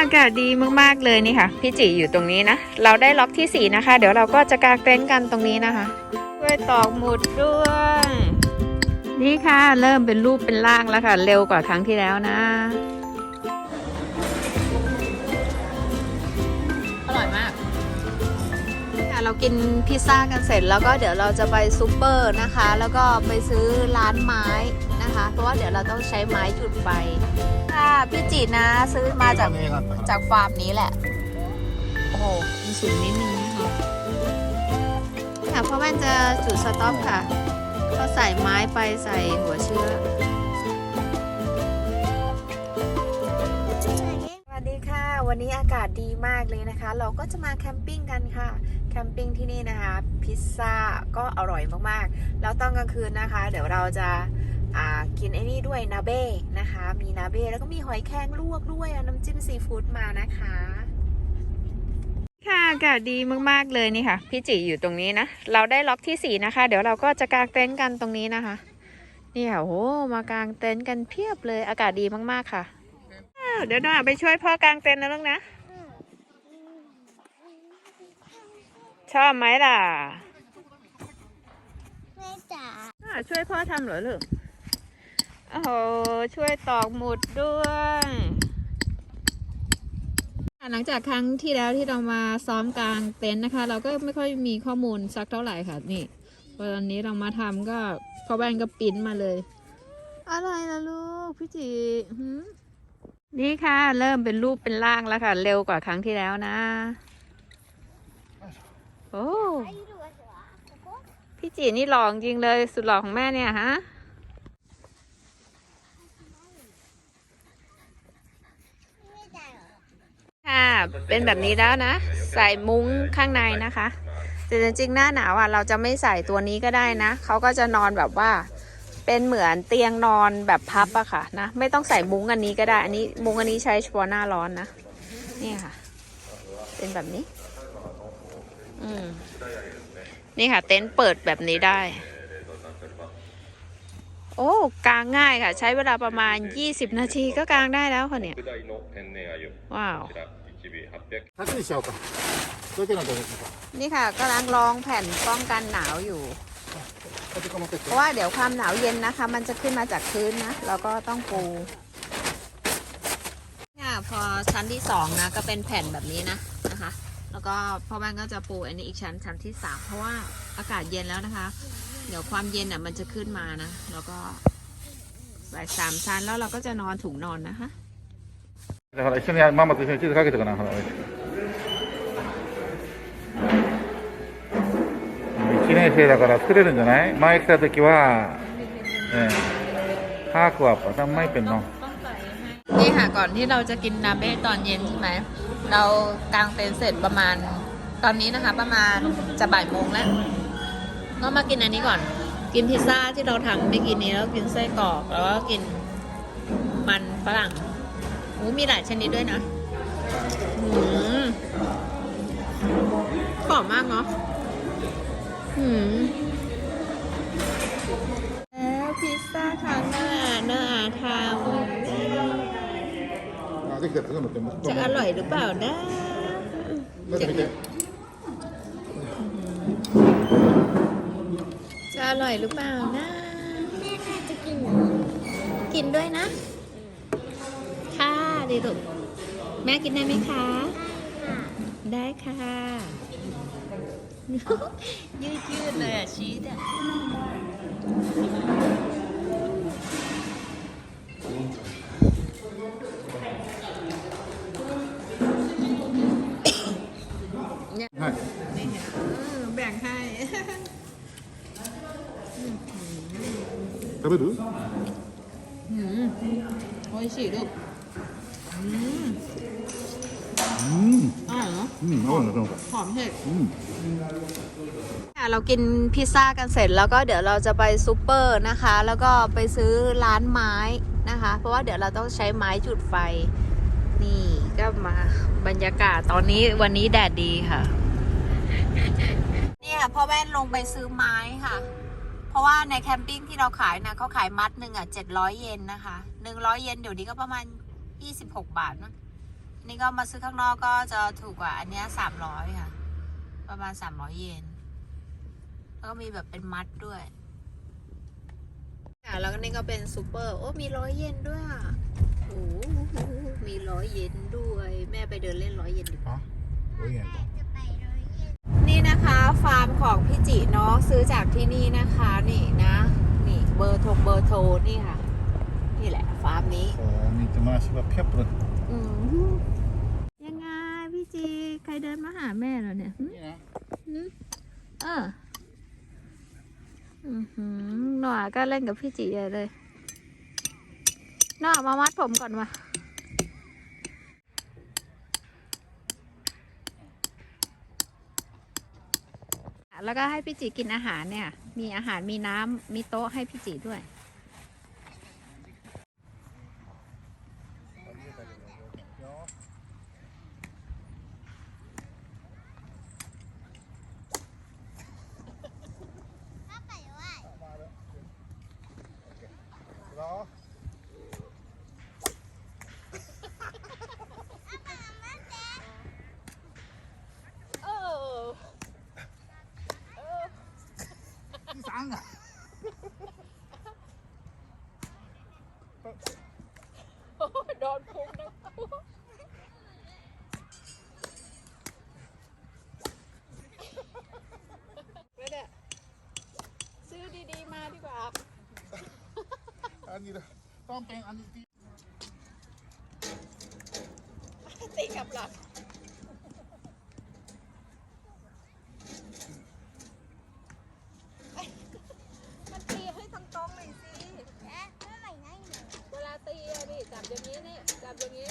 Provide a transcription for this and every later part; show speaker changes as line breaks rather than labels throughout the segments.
อากาศดีมากๆเลยนี่ค่ะ พี่จิอยู่ตรงนี้นะ เราได้ล็อกที่ 4 นะคะ เดี๋ยวเราก็จะกางเต็นท์กันตรงนี้นะคะช่วยตอกหมุดด้วยนี่ค่ะ เริ่มเป็นรูปเป็นร่างแล้วค่ะ เร็วกว่าครั้งที่แล้วนะอร่อยมากค่ะเรากินพิซซ่ากันเสร็จแล้วก็เดี๋ยวเราจะไปซูเปอร์นะคะ แล้วก็ไปซื้อร้านไม้ นะคะ เพราะว่าเดี๋ยวเราต้องใช้ไม้จุดไฟค่ะพี่จีนะซื้อมาจาก จากฟาร์มนี้แหละ โอ้โหมีสูงนิดนึงนะคะค่ะเพราะมันจะจุดสต็อปค่ะ ก็ใส่ไม้ไปใส่หัวเชื้อ สวัสดีค่ะ วันนี้อากาศดีมากเลยนะคะ เราก็จะมาแคมปิ้งกันค่ะ แคมปิ้งที่นี่นะคะ พิซซ่าก็อร่อยมากๆ แล้วตอนกลางคืนนะคะ เดี๋ยวเราจะอ่า กินไอ้นี่ด้วยนาเบ้นะคะ มีนาเบ้แล้วก็มีหอยแครงลวกด้วยเอาน้ำจิ้มซีฟู้ดมานะคะ ค่ะอากาศดีมากๆเลยนี่ค่ะ พี่จิอยู่ตรงนี้นะ เราได้ล็อกที่4นะคะ เดี๋ยวเราก็จะกางเต็นท์กันตรงนี้นะคะนี่ค่ะโอ้มากางเต็นท์กันเพียบเลยอากาศดีมากๆค่ะอ้าวเดี๋ยวน้องอะไปช่วยพ่อกางเต็นท์นะลูกนะ ชอบไหมล่ะ
แม่จ๋า
อ่าช่วยพ่อทำเหรอลูก โอ้โหช่วยตอกหมุดด้วยอะหลังจากครั้งที่แล้วที่เรามาซ้อมกลางเต็นท์นะคะ เราก็ไม่ค่อยมีข้อมูลสักเท่าไหร่ค่ะนี่พอตอนนี้เรามาทำก็พ่อแบนก็ปริ้นมาเลย อะไรล่ะลูกพี่จีหืมนี่ค่ะ เริ่มเป็นรูปเป็นร่างแล้วค่ะ เร็วกว่าครั้งที่แล้วนะ โอ้พี่จีนี่หล่อจริงเลย สุดหล่อของแม่เนี่ยฮะ
ไม่จ๋าเหรอ่ะ
เป็นแบบนี้แล้วนะ ใส่มุ้งข้างในนะคะ แต่จริงๆหน้าหนาวอะ เราจะไม่ใส่ตัวนี้ก็ได้นะ เขาก็จะนอนแบบว่า เป็นเหมือนเตียงนอนแบบพับอะค่ะนะ ไม่ต้องใส่มุ้งอันนี้ก็ได้ อันนี้มุ้งอันนี้ใช้เฉพาะหน้าร้อนนะ นี่ค่ะ เป็นแบบนี้ อืมนี่ค่ะ เต็นท์เปิดแบบนี้ได้ โอ้กางง่ายค่ะ ใช้เวลาประมาณ 20 นาทีก็กางได้แล้วค่ะเนี่ย ว้าว
1尾800
柵にしちゃおうか。どういうのどうですか。
นี่ค่ะกำลังลองแผ่นป้องกันหนาวอยู่
こっちか持ってって
เพราะว่าเดี๋ยวความหนาวเย็นนะคะ มันจะขึ้นมาจากพื้นนะ เราก็ต้องปูค่ะพอชั้นที่สองนะ ก็เป็นแผ่นแบบนี้นะนะคะ แล้วก็พ่อบ้านก็จะปูอันนี้อีกชั้นชั้นที่สามเพราะว่าอากาศเย็นแล้วนะคะ เดี๋ยวความเย็นอ่ะมันจะขึ้นมานะ แล้วก็ใส่สามชั้นแล้วเราก็จะนอนถุงนอนนะคะ
だから一緒にママと一緒にチーズかけてかな。ほら一年生だから作れるんじゃない前来た時は、ねえ、ハークはパタンマイペンの。
นี่ค่ะก่อนที่เราจะกินนาเบ้ตอนเย็นใช่ไหม เรากางเต็นท์เสร็จประมาณตอนนี้นะคะ ประมาณจะบ่ายโมงแล้ว ก็มากินอันนี้ก่อน กินพิซซ่าที่เราทำไม่กินนี้แล้วกินไส้กรอกแล้วก็กินมันฝรั่ง โอ้มีหลายชนิดด้วยนะกรอมมากเนาะอืมแล้วพิซซ่าคางหน้าหน้าทำจะอร่อยหรือเปล่านะจะอร่อยหรือเปล่านะ
จะกิน
กินด้วยนะ ดีลูกแม่กินได้ไหมคะ ได้ค่ะ ยืดยืดๆเลยอ่ะ ชีสอ่ะ
はい。
นี่ค่ะเออแบ่งให้
食べる？
หืมโอ้ยฉีลูก หอมเห็ดค่ะเรากินพิซซ่ากันเสร็จแล้วก็เดี๋ยวเราจะไปซูเปอร์นะคะ แล้วก็ไปซื้อร้านไม้นะคะ เพราะว่าเดี๋ยวเราต้องใช้ไม้จุดไฟ นี่ก็มาบรรยากาศตอนนี้วันนี้แดดดีค่ะนี่ค่ะพ่อแว่นลงไปซื้อไม้ค่ะ เพราะว่าในแคมปิ้งที่เราขายนะเขาขายมัดหนึ่งอะเจ็ดร้อยเยนนะคะหนึ่งร้อยเยนเดี๋ยวนี้ก็ประมาณยี่สิบหกบาทนะ นี่ก็มาซื้อข้างนอกก็จะถูกกว่าอันนี้สามร้อยค่ะ ประมาณสามร้อยเยน แล้วก็มีแบบเป็นมัดด้วย ค่ะ แล้วก็นี่ก็เป็นซูเปอร์ โอ้ มีร้อยเยนด้วยโอ้โหมีร้อยเยนด้วย แม่ไปเดินเล่นร้อยเยนดีกว่า
น,
นี่นะคะฟาร์มของพี่จิเนาะซื้อจากที่นี่นะคะนี่นะ นี่เบอร์โทรเบอร์โทรนี่ค่ะ นี่แหละฟาร์มนี้
โอ๋อนี่จะมาชิบะ
เพียบเลย ยังไงพี่จีใครเดินมาหาแม่เราเนี่ย
นี่นะ
เออหนอก็เล่นกับพี่จีเลยหนอมามัดผมก่อนวะแล้วก็ให้พี่จีกินอาหารเนี่ย มีอาหารมีน้ำมีโต๊ะให้พี่จีด้วย โดนพุงนะไม่ได้ซื้อดีๆมาดีกว่า
อันนี้ละต้องเป็นอันนี้ที่
ตีกลับหลังมันตีให้ตรงๆหน่อยสิ
เอ๊ะเมื่อไหร่นะหนู
เวลาตีอะนี่จับอย่างนี้นี่จับอย่างนี้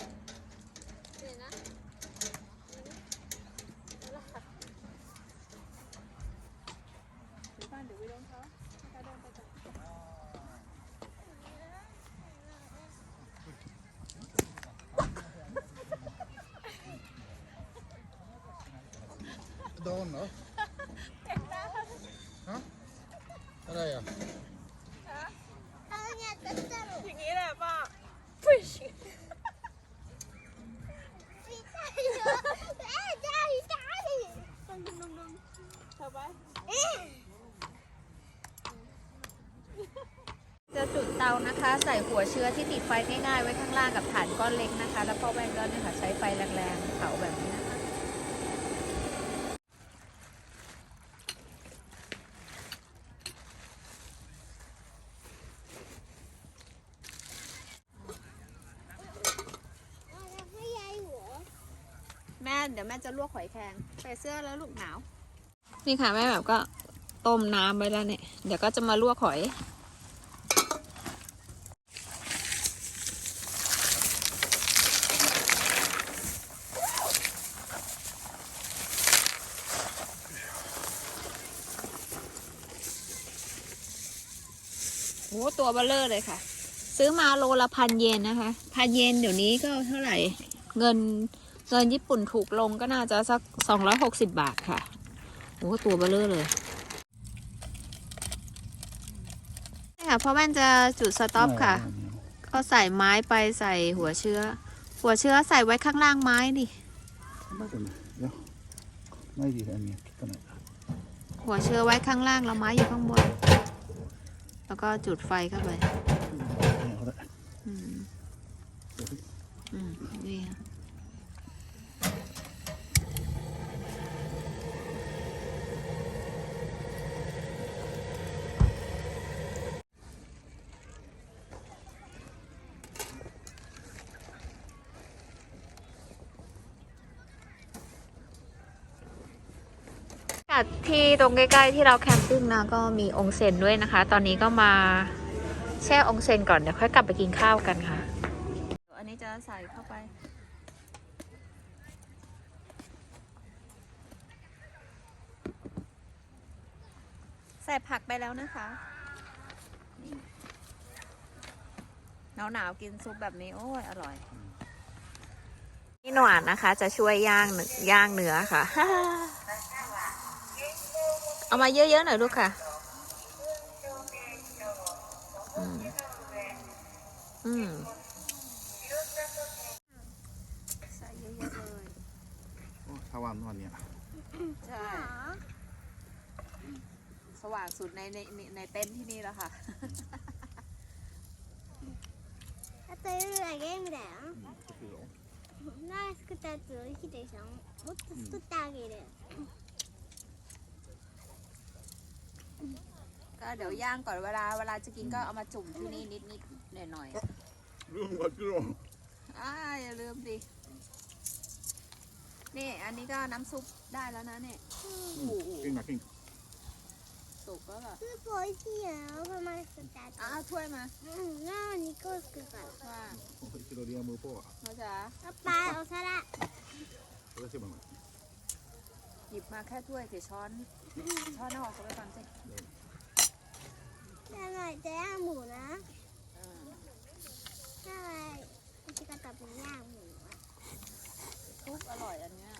นี่นะนี่นะเดี๋ยวบ้านเดี๋ยวไปโดนเขาเขาเดินไปก่อน
โดนเหรอฮะอะไรอะ
เอาเนี่ยจะสรุป
อย่างนี้แหละป้าฟิช
ไม่ใช่เหรอเอ๊ะใช่ใช่
เธอไป
เอ๊ะ
จะจุดเตานะคะ ใส่หัวเชื้อที่ติดไฟง่ายๆ ไว้ข้างล่างกับฐานก้อนเล็กนะคะ แล้วพ่อแม่ก็เนี่ยค่ะใช้ไฟแรงๆเผาแบบนี้นะคะ
เอาแล้วให้ยายหัว
แม่เดี๋ยวแม่ จะลวกหอยแครงใส่เสื้อแล้วลูกหนาว นี่ค่ะแม่แบบก็ต้มน้ำไว้แล้วเนี่ย เดี๋ยวก็จะมาลวกหอยโอ้ตัวเบลเลอร์เลยค่ะ ซื้อมาโลละพันเยนนะคะ พันเยนเดี๋ยวนี้ก็เท่าไหร่ เงิน เงินญี่ปุ่นถูกลงก็น่าจะสักสองร้อยหกสิบบาทค่ะโอ้ตัวเบลเลอร์เลยนี่ค่ะพ่อแม่นจะจุดสต็อปค่ะ ก็ใส่ไม้ไปใส่หัวเชื้อ หัวเชื้อใส่ไว้ข้างล่างไม้นี่
ไม่เป็นไรเดี๋ยวไม่ดีอันนี้คิดกันหน่อย
หัวเชื้อไว้ข้างล่างแล้วไม้อยู่ข้างบน แล้วก็จุดไฟเข้าไป
เอาละ
อืม อืม นี่ค่ะ ที่ตรงใกล้ๆที่เราแคมปิ้งนะก็มีองค์เซนด้วยนะคะ ตอนนี้ก็มาแช่องค์เซนก่อนเดี๋ยวค่อยกลับไปกินข้าวกันค่ะ อันนี้จะใส่เข้าไปใส่ผักไปแล้วนะคะหนาวหนาวๆกินซุปแบบนี้ โอ้ย อร่อย นี่หนวานนะคะ จะช่วยย่างเนื้อย่างเนื้อค่ะ เอามาเยอะๆหน่อยลูกค่ะ อืม อืม ใส่เ หมดเลย
สว่างนวลเนี่ย
ใช่ สว่างสุดในในในในเต็นท์ที่นี่แล้วค่ะ
あと夜はゲームだよナイス作ったやつ美味しいでしょもっと作ってあげる
ก็เดี๋ยวย่างก่อนเวลาเวลาจะกินก็เอามาจุ่มที่นี่นิดนิดหน่อยหน่อย
ลืมกดกิโล
อ่าอย่าลืมดินี่อันนี้ก็น้ำซุปได้แล้วนะเนี่ยโอ้โห
กินมากิน
สุก็แบบวเหรอ
คือโปรยเขียวประมาณสัดาห์
อ้าวถ้วยมา
ง่ายนี่ก็คือแบบ
ว่า
กิโลเดียว
มือพ่ออะมาจ้ะ
ปลาเอาซะละ
แล้วชิบัง
หยิบมาแค่ถ้วยเสียช้อนช้อนนอกเขาไปฟังสิ แม่หน่อ
ยจะย่างหมูนะ
ใช่
จะกระตับหมูย่า
งหมูอะทุบอร่อยอันเนี้ย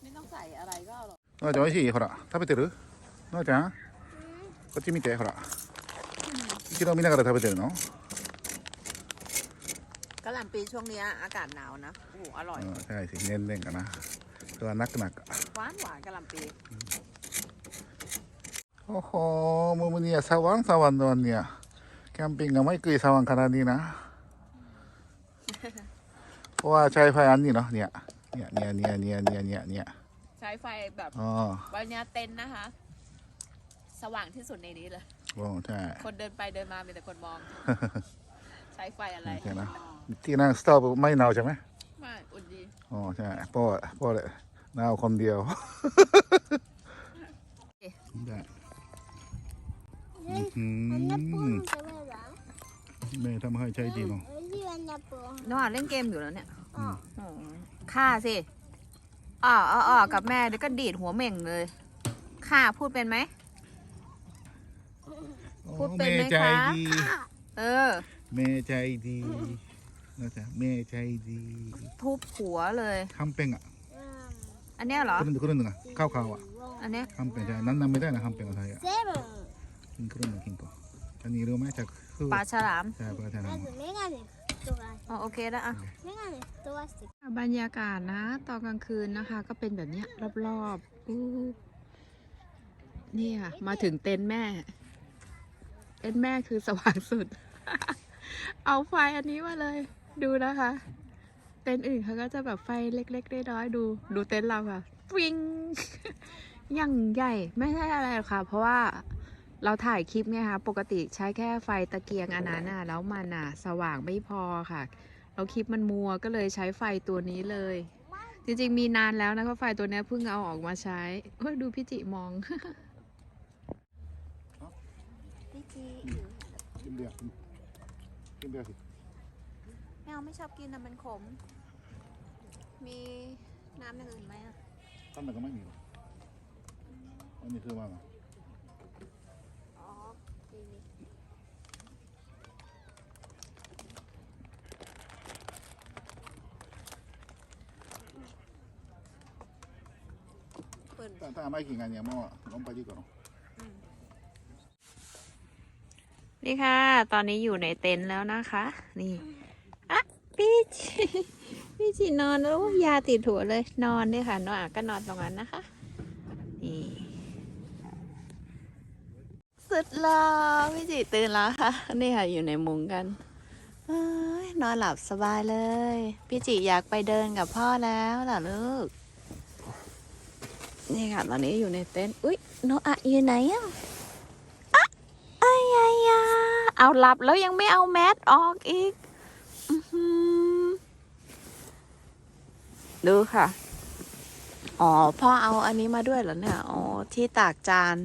ไม่ต้องใส่อะไรก็อร่อย
なあちゃんおいしいほら食べてるなあちゃんこっち見てほら一度見ながら食べてるの
ปีช่วงนี้อากาศหนาวนะโอ้อร่อย
ใช่ถึงเน้นเล่นกันนะตัวนัก
หนักๆอหวานหวานกะล่ำปี
โอ้โหมือมือเนี่ยสว่างสวรรค์นอนเนี่ยแคมปิ้งก็ไม่เคยสว่างขนาดนี้นะ เพราะว่าใช้ไฟอันนี้เนาะเนี่ยเนี่ยเนี่ยเนี่ยเนี่ยเนี่ยเนี่ยเนี่ย
ใช้ไฟแบบ
อ๋อ
วันเนี้ยเต็นนะคะ สว่างที่สุดในนี้เลย
โอ้ใช่
คนเดินไปเดินมามีแต่คนมอง ใช้ไฟอะไร
ใช่นะ ที่นั่งสตอปไม่หนาวใช่ไหม
ไม่อุ่นดี
อ๋อใช่พ่อพ่อเลยหนาวคนเดียวได้แม่ทำให้ใช้ดีเนาะ
น้องเล่นเกมอยู่แล้วเนี่ย
อ๋
อข้าสิอ้ออ้อกับแม่เดี๋ยวก็ดีดหัวเม่งเลยค่ะพูดเป็นไหมพูดเป็นไหมคะเออ
แม่ใจดี แล้วแต่แม่ใจดี
ทุบหัวเลย
ทำเป็น
อะอันเนี้ยเหรอ
그런 그런 거카카오
อันเนี้ย
한편 제가난นไม่
ได้นะ
한편은 사이 세 븐. 그런 느낌 거 아니า름에 자 그,
ปลาฉลาม
자 그거
되나 뭐. 나도 메가네 좋 아.
อ๋อโอเคแล้วอะ
메가ตัวสิ.
บรรยากาศนะ ตอนกลางคืนนะคะ ก็เป็นแบบนี้รอบๆอู้นี่ค่ะมาถึงเต็นท์แม่ เต็นท์แม่คือสว่างสุด เอาไฟอันนี้มาเลย ดูนะคะ เต็นท์อื่นเขาก็จะแบบไฟเล็กๆน้อยดู ดูเต็นท์เราค่ะฟิงอย่างใหญ่ไม่ใช่อะไรหรอกค่ะ เพราะว่าเราถ่ายคลิปไงคะปกติใช้แค่ไฟตะเกียงอันนั้นน่ะแล้วมันอะ สว่างไม่พอค่ะแล้วคลิปมันมัวก็เลยใช้ไฟตัวนี้เลย จริงๆมีนานแล้วนะคะไฟตัวนี้เพิ่งเอาออกมาใช้เฮ้ยดูพี่จิมองพี่จิ
กินเบียร์กินเบียร์สิ
แมวไม่ชอบกินนะมันขม มีน้ำอย่างอื่นไหมอะ
ตั้งแต่ก็ไม่มีหรอกอันนี้คือว่าไง
อ๋อมีมีเปิด
ถ้าถ้าไม่กินกันเนี่ยมั่วล้มไปดีกว่าเนาะ
นี่ค่ะ ตอนนี้อยู่ในเต็นท์แล้วนะคะ นี่อะพี่จิ พี่จินอนแล้วยาติดหัวเลย นอนด้วยค่ะ นอนก็นอนตรงนั้นนะคะ นี่สุดล่อพี่จิตื่นแล้วค่ะ นี่ค่ะอยู่ในมุงกันอนอนหลับสบายเลย พี่จิอยากไปเดินกับพ่อแล้วล่ะลูก นี่ค่ะตอนนี้อยู่ในเต็นท์อุ๊ยโนอะอยู่ไหนอะอายายาเอาหลับแล้วยังไม่เอาแมสออกอีกอื้อหือ ดูค่ะ อ๋อ พ่อเอาอันนี้มาด้วยเหรอเนี่ย อ๋อ ที่ตากจาน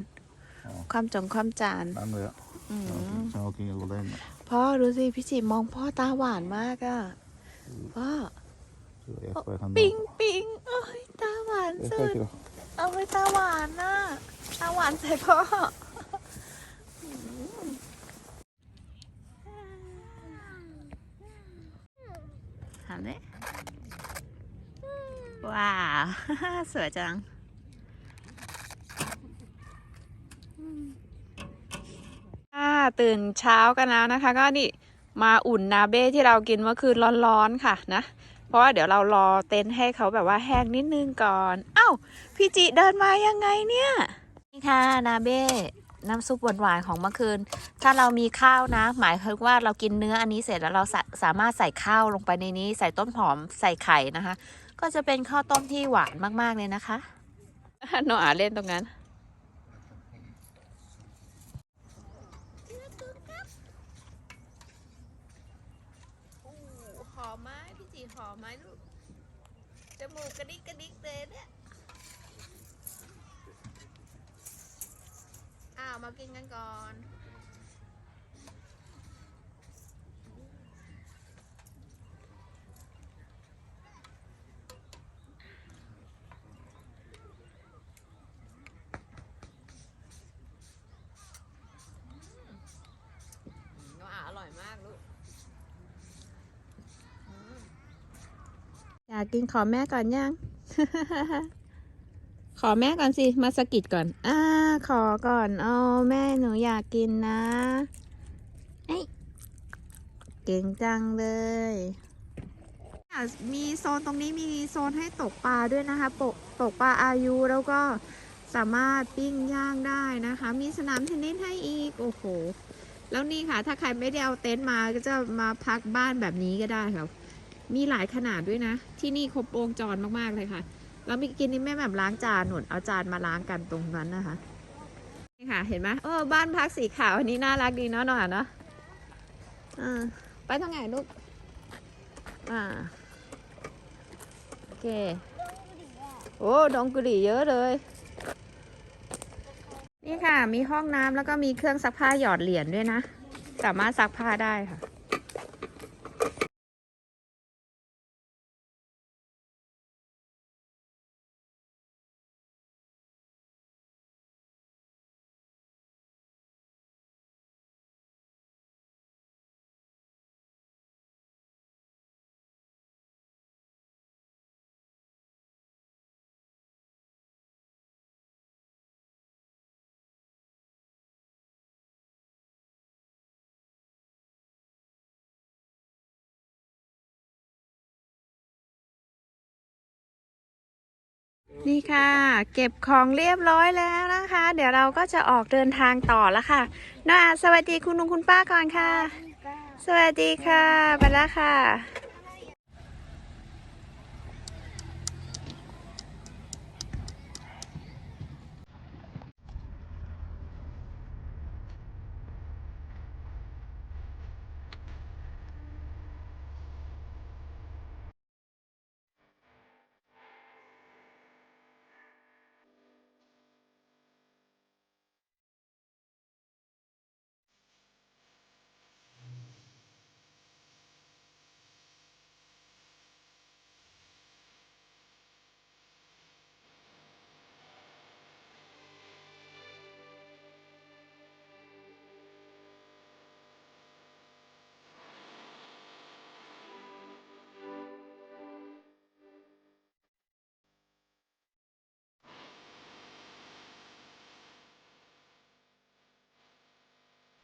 ความจงความจาน
นั่นเลย
ออื
มเช้ากินก็ได้นะ
พ่อดูสิพี่จิมองพ่อตาหวานมากอะพ่อ
อยอ
ปิงปิงโอ้ยตาหวานสุดเอาไว้ตาหวานนะตาหวานใส่พ่อหันเลย ว้าว สวยจัง ตื่นเช้ากันแล้วนะคะ ก็นี่มาอุ่นนาเบ้ที่เรากินเมื่อคืนร้อนๆค่ะนะ เพราะว่าเดี๋ยวเรารอเต็นท์ให้เขาแบบว่าแห้งนิดนึงก่อน เอ้า พี่จิเดินมายังไงเนี่ย นี่ค่ะนาเบ้น้ำซุปหวานๆของเมื่อคืน ถ้าเรามีข้าวนะ หมายถึงว่าเรากินเนื้ออันนี้เสร็จแล้วเราสาสามารถใส่ข้าวลงไปในนี้ ใส่ต้นหอมใส่ไข่นะคะ ก็จะเป็นข้าวต้มที่หวานมากๆเลยนะคะโนอาเล่นตรงนั้นโอ้หอมไหมพี่จีหอมไหมลูก จมูกกระดิกกระดิกเลยเนี่ย อ้าว มากินกันก่อน น้องอาอร่อยมากลูก อยากกินขอแม่ก่อนยัง ขอแม่ก่อนสิ มาสะกิดก่อน อ่า ขอก่อนอ๋อแม่หนูอยากกินนะเอ้ยเก่งจังเลยอะมีโซนตรงนี้มีโซนให้ตกปลาด้วยนะคะปกตกปลาอายุแล้วก็สามารถปิ้งย่างได้นะคะ มีสนามเทนนิสให้อีก โอ้โห แล้วนี่ค่ะ ถ้าใครไม่ได้เอาเต็นท์มาก็จะมาพักบ้านแบบนี้ก็ได้ค่ะ มีหลายขนาดด้วยนะ ที่นี่ครบวงจรมากๆเลยค่ะแล้วมีกินนี่แม่แบบล้างจานหนุนเอาจานมาล้างกันตรงนั้นนะคะนี่ค่ะ เห็นไหมเออบ้านพักสีขาวอันนี้น่ารักดีเนาะหน่อยเนาะอ่าไปทางไหนลูกอ่าโอเคโอ้ดองกุหรี่เยอะเลยนี่ค่ะ มีห้องน้ำแล้วก็มีเครื่องซักผ้าหยอดเหรียญด้วยนะ สามารถซักผ้าได้ค่ะ นี่ค่ะ เก็บของเรียบร้อยแล้วนะคะ เดี๋ยวเราก็จะออกเดินทางต่อแล้วค่ะน้าอาสวัสดีคุณลุงคุณป้าก่อนค่ะ สวัสดีค่ะ ไปแล้วค่ะ